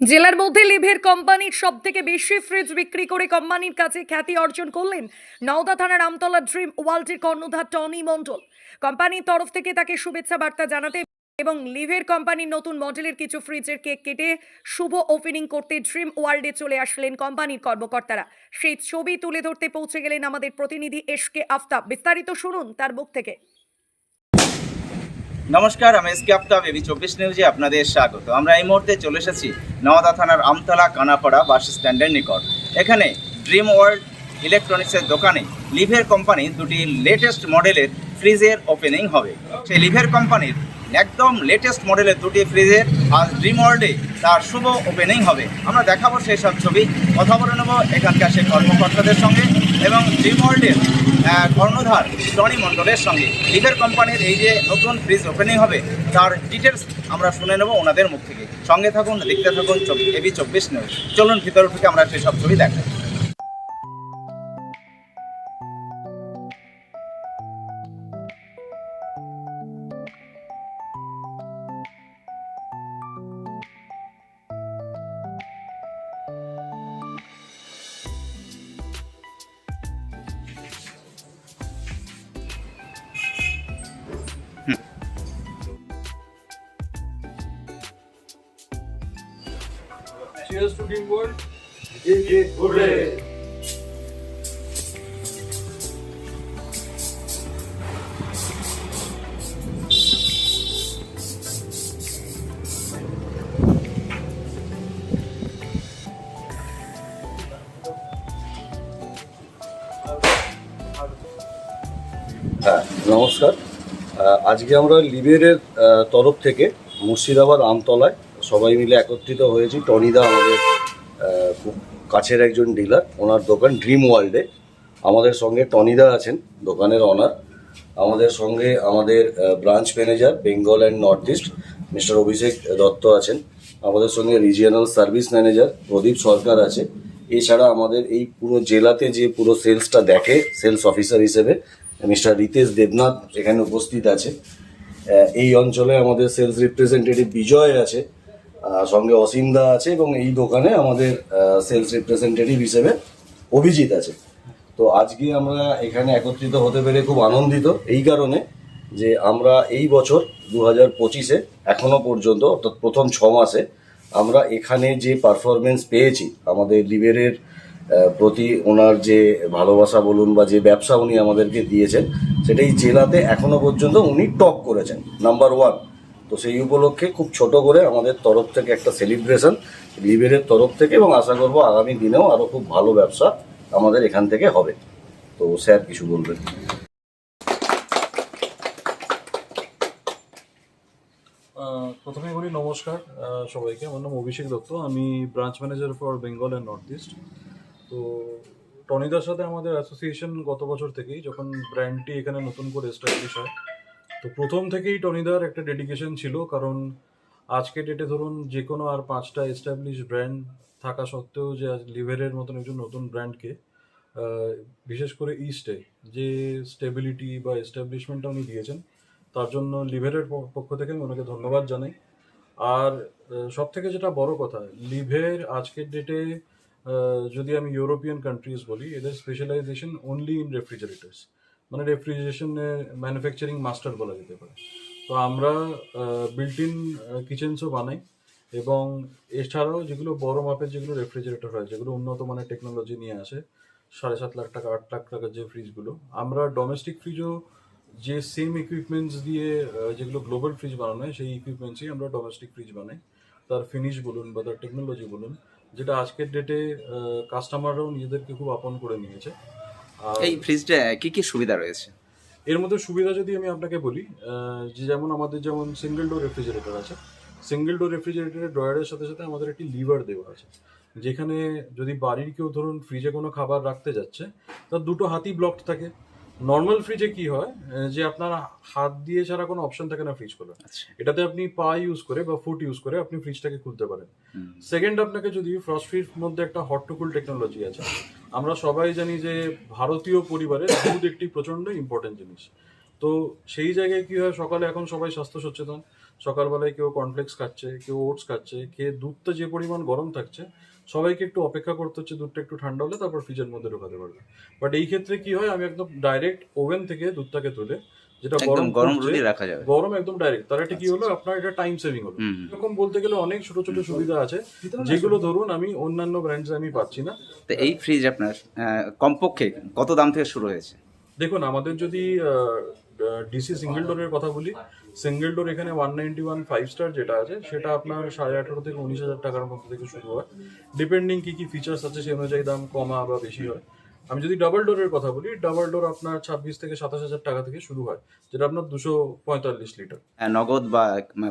জেলার মধ্যে লিভের কোম্পানির সব থেকে বেশি ফ্রিজ বিক্রি করে কোম্পানির কাছে খ্যাতি অর্জন করলেন নওদা থানার আমতলা ড্রিম ওয়ার্ল্ডের কর্ণধার টনি মণ্ডল। কোম্পানির তরফ থেকে তাকে শুভেচ্ছা বার্তা জানাতে এবং লিভের কোম্পানির নতুন মডেলের কিছু ফ্রিজের কেক কেটে শুভ ওপেনিং করতে ড্রিম ওয়ার্ল্ডে চলে আসলেন কোম্পানির কর্মকর্তারা। সেই ছবি তুলে ধরতে পৌঁছে গেলেন আমাদের প্রতিনিধি এস কে আফতাব। বিস্তারিত শুনুন তার মুখ থেকে। নমস্কার, আমি এসকে আফতাব এবি চব্বিশ নিউজে আপনাদের স্বাগত। আমরা এই মুহূর্তে চলে এসেছি নওদা থানার আমতলা, কানাপাড়া বাস স্ট্যান্ডের নিকট। এখানে ড্রিম ওয়ার্ল্ড ইলেকট্রনিক্সের দোকানে লিভের কোম্পানি দুটি লেটেস্ট মডেলের ফ্রিজের ওপেনিং হবে। সেই লিভের কোম্পানির একদম লেটেস্ট মডেলের দুটি ফ্রিজের আজ ড্রিম ওয়ার্ল্ডে তার শুভ ওপেনিং হবে। আমরা দেখাবো সেই সব ছবি, কথা বলে নেব এখানকার সেই কর্মকর্তাদের সঙ্গে এবং ড্রিম ওয়ার্ল্ডের কর্ণধার টনি মণ্ডলের সঙ্গে। লিভের কোম্পানির এই যে নতুন ফ্রিজ ওপেনিং হবে, তার ডিটেলস আমরা শুনে নেব ওনাদের মুখ থেকে। সঙ্গে থাকুন, দেখতে থাকুন এবি চব্বিশ নিউজ চলুন, ভিতর থেকে আমরা সেই সব ছবি দেখাই। Cheers to Team. Hooray! হ্যাঁ নমস্কার আজকে আমরা লিবেরের তরফ থেকে মুর্শিদাবাদ আমতলায় সবাই মিলে একত্রিত হয়েছি। টনিদা আমাদের খুব কাছের একজন ডিলার ওনার দোকান ড্রিম ওয়ার্ল্ডে আমাদের সঙ্গে টনিদা আছেন, দোকানের অনার আমাদের সঙ্গে আমাদের branch manager Bengal and north east mister Abhishek Dutta আছেন। আমাদের সঙ্গে regional service manager Pradip Sarkar আছে। এছাড়া আমাদের এই পুরো জেলাতে যে পুরো সেলসটা দেখে সেলস অফিসার হিসেবে মিস্টার রিতেশ দেবনাথ এখানে উপস্থিত আছে। এই অঞ্চলে আমাদের সেলস রিপ্রেজেন্টেটিভ বিজয় আছে। সঙ্গে অসীমদা আছে এবং এই দোকানে আমাদের সেলস রিপ্রেজেন্টেটিভ হিসেবে অভিজিৎ আছে। তো আজকে আমরা এখানে একত্রিত হতে পেরে খুব আনন্দিত এই কারণে যে আমরা এই বছর দু হাজার পঁচিশে এখনও পর্যন্ত অর্থাৎ প্রথম ছ মাসে আমরা এখানে যে পারফরমেন্স পেয়েছি আমাদের লিভারের আহ, প্রতি ওনার যে ভালোবাসা বলুন বা যে ব্যবসা উনি আমাদেরকে দিয়েছেন সেটাই জেলাতে এখনও পর্যন্ত উনি টপ করেছেন নাম্বার ওয়ান তো সেই উপলক্ষে খুব ছোট করে আমাদের তরফ থেকে একটা সেলিব্রেশন লিভেরের তরফ থেকে এবং আশা করব আগামী দিনেও আরও খুব ভালো ব্যবসা আমাদের এখান থেকে হবে। তো স্যার কিছু বলবেন? প্রথমে বলি নমস্কার সবাইকে। আমার নাম অভিষেক দত্ত। আমি branch manager for Bengal and north east তো টনিদার সাথে আমাদের অ্যাসোসিয়েশন গত বছর থেকেই যখন ব্র্যান্ডটি এখানে নতুন করে এস্টাবলিশ হয় তো প্রথম থেকেই টনিদার একটা ডেডিকেশন ছিল, কারণ আজকে ডেটে ধরুন যে কোনো আর পাঁচটা এস্টাবলিশ ব্র্যান্ড থাকা সত্ত্বেও যে আজ লিভারের মতন একজন নতুন ব্র্যান্ডকে বিশেষ করে ইস্টে যে স্টেবিলিটি বা এস্টাবলিশমেন্টটা উনি দিয়েছেন, তার জন্য লিভেরের পক্ষ থেকে আমি ওনাকে ধন্যবাদ জানাই। আর সব থেকে যেটা বড় কথা লিভের আজকের ডেটে যদি আমি ইউরোপিয়ান কান্ট্রিজ বলি, এদের স্পেশালাইজেশন অনলি ইন রেফ্রিজারেটার্স মানে রেফ্রিজারেশনের ম্যানুফ্যাকচারিং মাস্টার বলা যেতে পারে। তো আমরা বিল্ট ইন কিচেন্সও বানাই এবং এছাড়াও যেগুলো বড় মাপের যেগুলো রেফ্রিজারেটর হয়, যেগুলো উন্নত মানের টেকনোলজি নিয়ে আসে, সাড়ে সাত লাখ টাকা, আট লাখ টাকার যে ফ্রিজগুলো আমরা ডোমেস্টিক ফ্রিজও যে সেম ইকুইপমেন্টস দিয়ে যেগুলো গ্লোবাল ফ্রিজ বানানো হয়, সেই ইকুইপমেন্টসই আমরা ডোমেস্টিক ফ্রিজ বানাই। তার ফিনিশ বলুন বা তার টেকনোলজি বলুন, যেটা আজকের ডেটে কাস্টমাররাও নিজেদেরকে খুব আপন করে নিয়েছে। এই ফ্রিজটা কি কি সুবিধা রয়েছে? এর মধ্যে সুবিধা যদি আমি আপনাকে বলি যে যেমন আমাদের যেমন সিঙ্গেল ডোর রেফ্রিজারেটর আছে সিঙ্গেল ডোর রেফ্রিজারেটরের ড্রয়ারের সাথে সাথে আমাদের একটি লিভার দেওয়া আছে। যেখানে যদি বাড়ির কেউ ধরুন ফ্রিজে কোনো খাবার রাখতে যাচ্ছে তার দুটো হাতি ব্লকড থাকে। নর্মাল ফ্রিজে কি হয়? যে আপনার হাত দিয়ে ছাড়া কোনো অপশন থাকে না ফ্রিজ খোলার। আচ্ছা। এটাতে আপনি পা ইউজ করে বা ফুট ইউজ করে আপনি ফ্রিজটাকে খুলতে পারেন। সেকেন্ড আপনাকে যদি ফ্রস্ট ফ্রিজ মধ্যে একটা হট টু কুল টেকনোলজি আছে আমরা সবাই জানি যে ভারতীয় পরিবারে দুধ একটি প্রচণ্ড ইম্পর্টেন্ট জিনিস। তো সেই জায়গায় কি হয়? সকালে এখন সবাই স্বাস্থ্য সচেতন। সকালবেলায় কেউ কর্নফ্লেক্স খাচ্ছে কেউ ওটস খাচ্ছে খেয়ে দুধটা যে পরিমাণ গরম থাকছে সবাইকে একটু অপেক্ষা করতে হচ্ছে দুধটা একটু ঠান্ডা হলে তারপর ফ্রিজের মধ্যে ঢোকাতে পারবে। বাট এই ক্ষেত্রে কি হয় আমি একদম ডাইরেক্ট ওভেন থেকে দুধটাকে তুলে যেটা গরম গরম রুটি রাখা যাবে। গরম একদম ডাইরেক্ট তার একটা কি হলো আপনার এটা টাইম সেভিং হলো হুম। এরকম বলতে গেলে অনেক ছোট ছোট সুবিধা আছে যেগুলো ধরুন আমি অন্যান্য ব্র্যান্ডসে আমি পাচ্ছি না। তো এই ফ্রিজ আপনার আহ, কমপক্ষে কত দাম থেকে শুরু হয়েছে? দেখুন আমাদের যদি ডিসি সিঙ্গেল ডোরের কথা বলি সিঙ্গেল ডোর এখানে one ninety one five star যেটা আছে সেটা আপনার সাড়ে আঠারো থেকে উনিশ হাজার টাকার মধ্যে থেকে শুরু হয়। ডিপেন্ডিং কি কি ফিচার্স আছে সেই অনুযায়ী দাম কমা বা বেশি হয়। আমি যদি ডাবল ডোরের কথা বলি ডাবল ডোর আপনার ছাব্বিশ থেকে সাতাশ হাজার টাকা থেকে শুরু হয় যেটা আপনার দুশো পঁয়তাল্লিশ লিটার। নগদ বা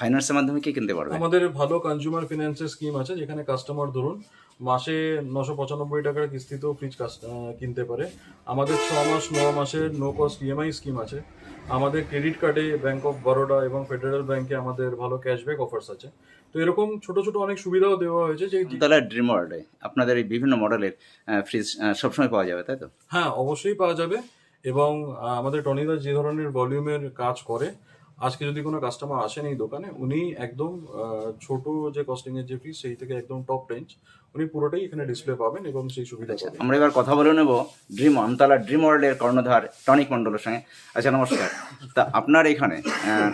ফাইন্যান্সের মাধ্যমে কি কিনতে পারবে? আমাদের ভালো কনজিউমার ফিনান্সের স্কিম আছে যেখানে কাস্টমার ধরুন মাসে নশো পঁচানব্বই টাকার কিস্তিতেও ফ্রিজ কিনতে পারে। আমাদের ছ মাস ন মাসের নো কস্ট ইএমআই স্কিম আছে। আমাদের ক্রেডিট কার্ডে ব্যাঙ্ক অফ বরোডা এবং ফেডারেল ব্যাংকে আমাদের ভালো ক্যাশব্যাক অফার্স আছে। তো এরকম ছোট ছোট অনেক সুবিধাও দেওয়া হয়েছে যে তাহলে ড্রিম ওয়ার্ল্ডে আপনাদের এই বিভিন্ন মডেলের ফ্রিজ সবসময় পাওয়া যাবে তাই তো? হ্যাঁ অবশ্যই পাওয়া যাবে এবং আমাদের টনিদা যে ধরনের ভলিউমের কাজ করে আজকে যদি কোনো কাস্টমার আসেন এই দোকানে উনি একদম ছোট যে কস্টিং এর যে ফ্রিজ সেই থেকে একদম টপ রেঞ্জ উনি পুরোটাই এখানে ডিসপ্লে পাবেন এবং সেই সুবিধা পাবেন। আমরা এবার কথা বলে নেব ড্রিম আমতলা ড্রিম ওয়ার্ল্ডের কর্ণধার টনিক মণ্ডলের সঙ্গে। আচ্ছা নমস্কার। তা আপনার এখানে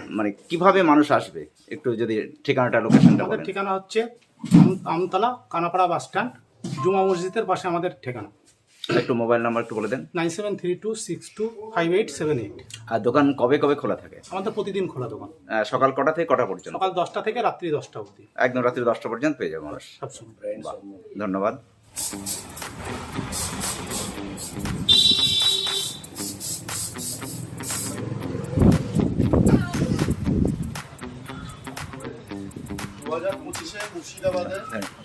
মানে কীভাবে মানুষ আসবে? একটু যদি ঠিকানাটা লোকেশনটা আমাদের ঠিকানা হচ্ছে আম- আমতলা কানাপাড়া বাস স্ট্যান্ড জুমা মসজিদের পাশে আমাদের ঠিকানা। একটু মোবাইল নাম্বার একটু বলে দেন। Nine seven three two six two five eight seven eight. আর দোকান কবে কবে খোলা থাকে? আমাদের প্রতিদিন খোলা দোকান। আহ, সকাল কটা থেকে কটা পর্যন্ত? সকাল দশটা থেকে রাত্রি দশটা অবধি। একদম রাত্রি দশটা পর্যন্ত পেয়ে যাব মানুষ। সবসময়। বাহ, ধন্যবাদ। দু হাজার পঁচিশে হ্যাঁ।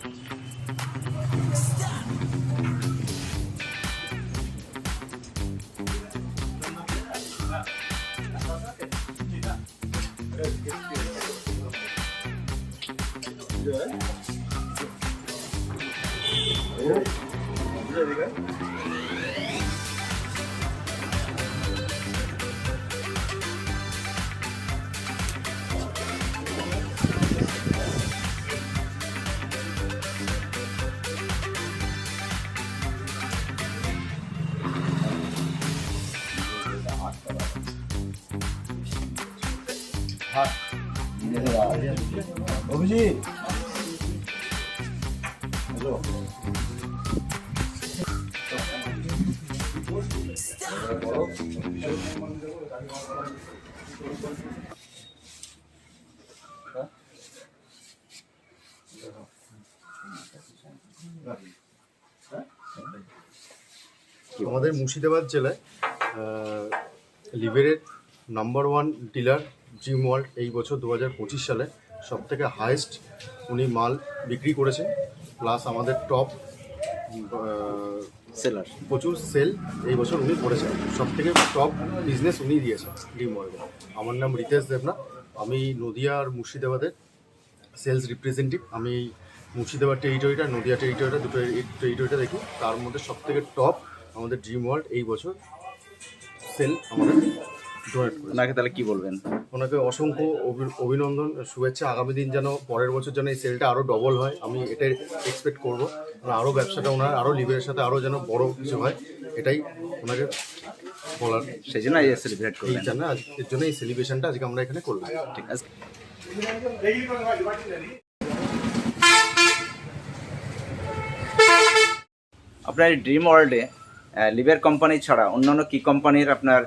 아버지 맞아 আমাদের মুর্শিদাবাদ জেলায় লিভারের number one dealer dream world এই বছর দু হাজার পঁচিশ সালে সব থেকে হায়েস্ট উনি মাল বিক্রি করেছেন প্লাস আমাদের টপ সেলার প্রচুর সেল এই বছর উনি করেছেন। সব থেকে টপ বিজনেস উনি দিয়েছেন ড্রিম ওয়ার্ল্ডে আমার নাম রিতেশ দেবনা আমি নদিয়া আর মুর্শিদাবাদের সেলস রিপ্রেজেন্টেটিভ আমি মুর্শিদাবাদ টেরিটরিটা নদিয়া টেরিটরিটা দুটো টেরিটরিটা দেখি। তার মধ্যে সব থেকে টপ আমাদের ড্রিম ওয়ার্ল্ড এই বছর সেল আমাদের ডোনেট করেছে ওনাকে তাহলে কি বলবেন? ওনাকে অসংখ্য অভি- অভিনন্দন শুভেচ্ছা আগামী দিন যেন পরের বছর যেন এই সেলটা আরও ডবল হয় আমি এটাই এক্সপেক্ট করব। আরও ব্যবসাটা ওনার আরও লিভারের সাথে আরও যেন বড় কিছু হয় এটাই ওনাকে বলার। সেই জন্য সেলিব্রেট করবেন জন্য আজ- এর জন্য এই সেলিব্রেশনটা আজকে আমরা এখানে করলাম। ঠিক আছে। আপনার ড্রিম ওয়ার্ল্ডে লিভার কোম্পানি ছাড়া অন্যান্য কি কোম্পানির আপনার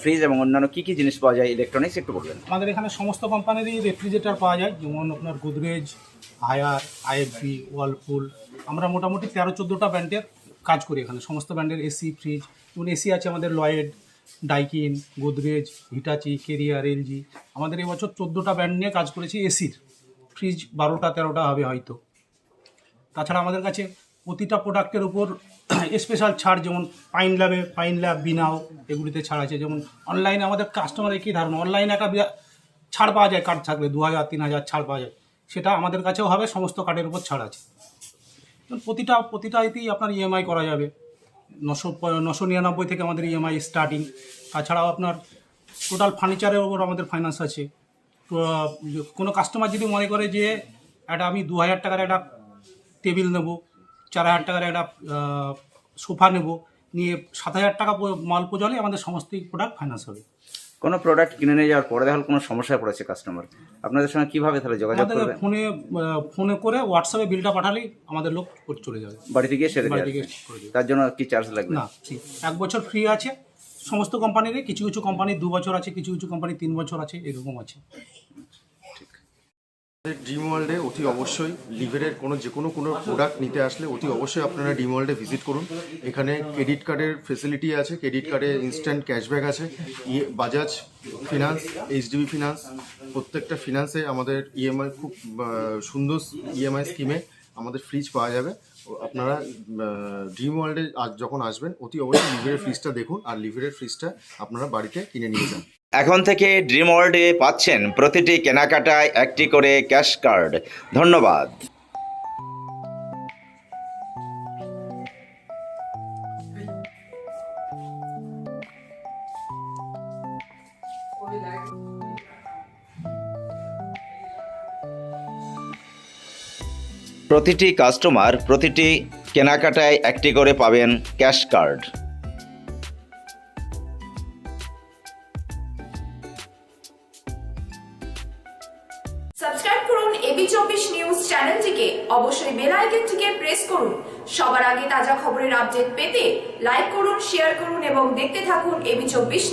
ফ্রিজ এবং অন্যান্য কি কি জিনিস পাওয়া যায় ইলেকট্রনিক্স একটু বলবেন। আমাদের এখানে সমস্ত কোম্পানিরই রেফ্রিজারেটর পাওয়া যায়, যেমন আপনার গোদরেজ হায়ার আইএফবি ওয়ালপুল আমরা মোটামুটি তেরো, চোদ্দোটা ব্র্যান্ডের কাজ করি এখানে। সমস্ত ব্র্যান্ডের এসি ফ্রিজ যেমন এসি আছে আমাদের Lloyd Daikin Godrej Hitachi Carrier LG আমাদের এবছর চোদ্দোটা ব্র্যান্ড নিয়ে কাজ করেছি এসির ফ্রিজ বারোটা, তেরোটা হবে হয়তো। তাছাড়া আমাদের কাছে প্রতিটা প্রোডাক্টের উপর স্পেশাল ছাড় যেমন পাইন ল্যাবে পাইন ল্যাব বিনাও এগুলিতে ছাড় আছে। যেমন অনলাইনে আমাদের কাস্টমারের কী ধারণা? অনলাইনে একটা ছাড় পাওয়া যায় কার্ড থাকলে দু হাজার, তিন হাজার ছাড় পাওয়া যায়। সেটা আমাদের কাছেও হবে, সমস্ত কার্ডের উপর ছাড় আছে। প্রতিটা প্রতিটা ইতেই আপনার ইএমআই করা যাবে। নশো নশো নিরানব্বই থেকে আমাদের ইএমআই স্টার্টিং তাছাড়াও আপনার টোটাল ফার্নিচারের উপর আমাদের ফাইন্যান্স আছে। কোনো কাস্টমার যদি মনে করে যে একটা আমি দু হাজার টাকার একটা টেবিল নেব। চার হাজার টাকার একটা সোফা নেব। নিয়ে সাত হাজার টাকা মাল পৌঁছালে আমাদের সমস্ত প্রোডাক্ট ফাইন্যান্স হবে। কোনো প্রোডাক্ট কিনে নিয়ে যাওয়ার পরে দেখা গেলো কোনো সমস্যায় পড়েছে কাস্টমার আপনাদের সঙ্গে কীভাবে তাহলে যোগাযোগ করবে ফোনে ফোনে করে হোয়াটসঅ্যাপে বিলটা পাঠালেই আমাদের লোক করে চলে যাবে। বাড়িতে গিয়ে সেরে তার জন্য কি চার্জ লাগবে? না এক বছর ফ্রি আছে সমস্ত কোম্পানিরই কিছু কিছু কোম্পানির দু বছর আছে কিছু কিছু কোম্পানির তিন বছর আছে এরকম আছে। ড্রিম ওয়ার্ল্ডে অতি অবশ্যই লিভারের কোনো যে কোনো কোনো প্রোডাক্ট নিতে আসলে অতি অবশ্যই আপনারা ড্রিম ওয়ার্ল্ডে ভিজিট করুন। এখানে ক্রেডিট কার্ডের ফেসিলিটি আছে ক্রেডিট কার্ডে ইনস্ট্যান্ট ক্যাশব্যাক আছে ইয়ে বাজাজ ফিনান্স এইচডিবি ফিনান্স প্রত্যেকটা ফিনান্সে আমাদের ইএমআই খুব সুন্দর ইএমআই স্কিমে আমাদের ফ্রিজ পাওয়া যাবে। আপনারা ড্রিম ওয়ার্ল্ডে আজ যখন আসবেন, অতি অবশ্যই লিভারের ফ্রিজটা দেখুন আর লিভারের ফ্রিজটা আপনারা বাড়িতে কিনে নিয়ে যান। এখন থেকে ড্রিম ওয়ার্ল্ডে পাচ্ছেন প্রতিটি কেনাকাটায় একটি করে ক্যাশ কার্ড। ধন্যবাদ। প্রতিটি কাস্টমার প্রতিটি কেনাকাটায় একটি করে পাবেন ক্যাশ কার্ড। আইকনটিকে প্রেস করুন। সবার আগে তাজা খবরের আপডেট পেতে লাইক করুন, শেয়ার করুন এবং দেখতে থাকুন এবি চব্বিশ